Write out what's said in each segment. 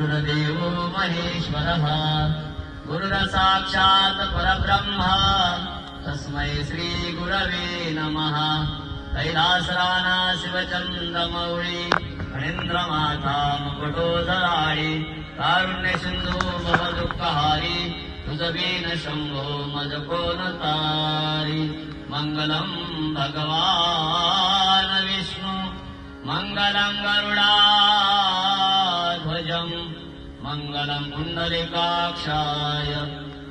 गुरुर्देवो महेश्वरः। गुरुरसाक्षात् परब्रह्म। तस्मै श्रीगुरवे नमः। कैलासराना शिवचन्द्रमौळी फणीन्द्रमाता मुकुटोदराळी कारुण्यसिन्धू भव दुःखहारी तुझबीन शम्भो मज कोन तारी मङ्गलम् भगवान् विष्णु। मङ्गलम् गरुडाध्वजम् मङ्गलम् पुण्डलिकाक्षाय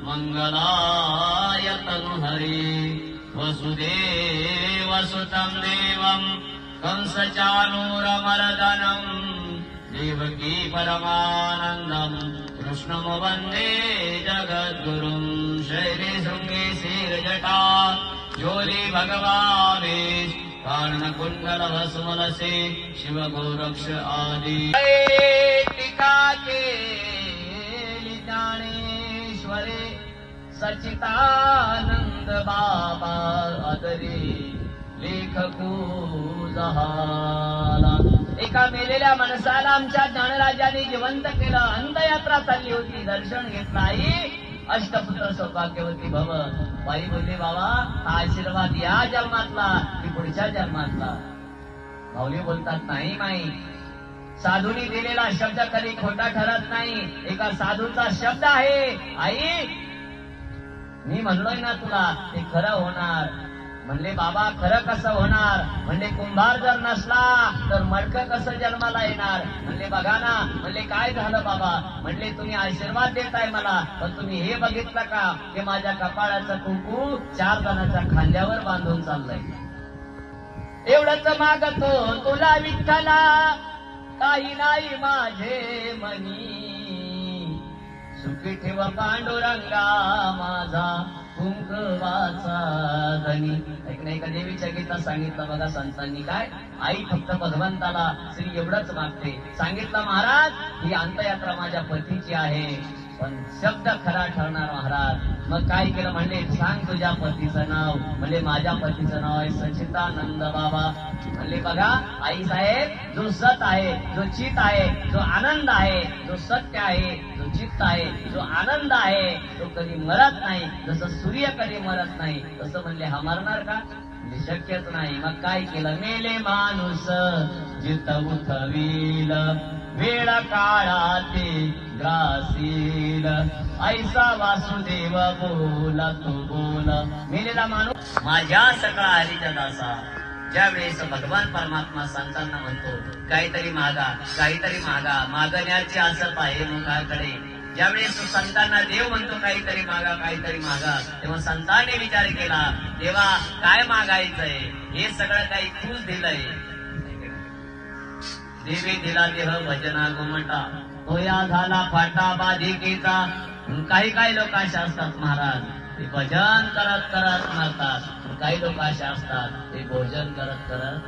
मङ्गलाय तनुहरि वसुदेवसुतम् देवम् कंसचानूरमरदनम् देवकी परमानन्दम् कृष्णमु वन्दे जगद्गुरुम् शैले शृङ्गे श्रीरजटा जोली भगवानेश कारणकुण्डल भस्मलसे शिवगोरक्ष आदि सचितानंद बाबा आदरी लेखकू जहाला एका मेलेल्या माणसाला आमच्या ज्ञानराजाने जिवंत केलं. अंतयात्रा चालली होती. दर्शन घेत नाही. अष्टपुत्र सौभाग्यवती भव. बाई बोलले बाबा हा आशीर्वाद या जन्मातला की पुढच्या जन्मातला. माऊली बोलतात नाही माई. साधूनी दिलेला शब्द कधी खोटा ठरत नाही. एका साधूचा शब्द आहे. आई मी म्हणलोय ना तुला ते खरं होणार. म्हणले बाबा खरं कसं होणार? म्हणले कुंभार जर नसला तर मडक कसं जन्माला येणार? म्हणले बघा ना. म्हणले काय झालं बाबा? म्हणले तुम्ही आशीर्वाद देताय मला पण तुम्ही हे बघितलं का? की माझ्या कपाळाचं कुंकू चार जणांच्या खांद्यावर बांधून चाललंय. एवढंच मागतो तुला विठ्ठला काही नाही माझे मनी. सुखी ठेवा पांडुरंगा माझा. कुंकवाचा धनी. ऐक नाही देवीच्या गीता सांगितलं बघा संतांनी काय? आई फक्त भगवंताला श्री एवढंच मागते. सांगितलं महाराज ही अंतयात्रा माझ्या पतीची आहे. पण शब्द खरा ठरणार महाराज. मग काय केलं म्हणले सांग तुझ्या पतीचं नाव. म्हणजे माझ्या पतीचं नाव आहे सचितानंद बाबा. म्हणले बघा आई साहेब जो सत आहे जो चित आहे जो आनंद आहे जो सत्य आहे जो चित्त आहे जो आनंद आहे तो कधी मरत नाही. जसं सूर्य कधी मरत नाही तसं म्हणले हा मरणार का? शक्यच नाही. मग काय केलं? मेले माणूस जित उठवील वेळ काळाते ग्रासील. ऐसा वासुदेव बोला तो बोल. मेलेला माणूस माझ्या सगळा हरीच्या दासा. ज्या वेळेस भगवान परमात्मा संतांना म्हणतो काहीतरी मागा काहीतरी मागा. मागण्याची आसत आहे मुखाकडे. ज्यावेळेस संतांना देव म्हणतो काहीतरी मागा काहीतरी मागा. तेव्हा संतांनी विचार केला देवा काय मागायचंय? हे सगळं काही तूच दिलंय. देवी दिला देह भजना गुमटा. तोया झाला फाटा बाधिकेचा. काही काही लोक अशा असतात महाराज ते भजन करत करत मरतात. काही लोक अशा असतात ते भोजन करत करत